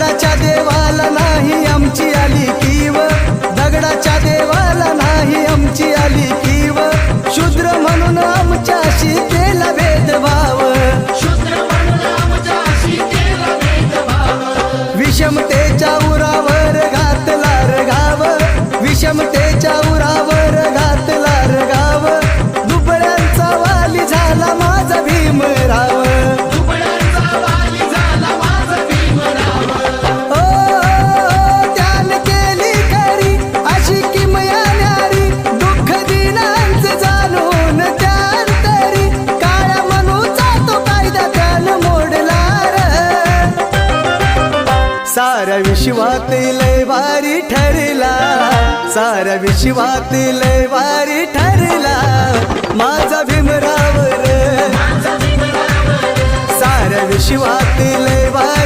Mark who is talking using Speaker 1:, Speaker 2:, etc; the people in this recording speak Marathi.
Speaker 1: दगडाच्या देवाला नाही आमची आली कीव. दगडाच्या देवाला नाही आमची आली कीव. शूद्र म्हणून आमच्याशी केला भेदभाव विषमतेच्या उरावर घातला रगाव विषमतेच्या उरावर साऱ्या विश्वात लय भारी ठरला. साऱ्या विश्वात लय भारी ठरला. माझा भीमरावर साऱ्या विश्वात लय भारी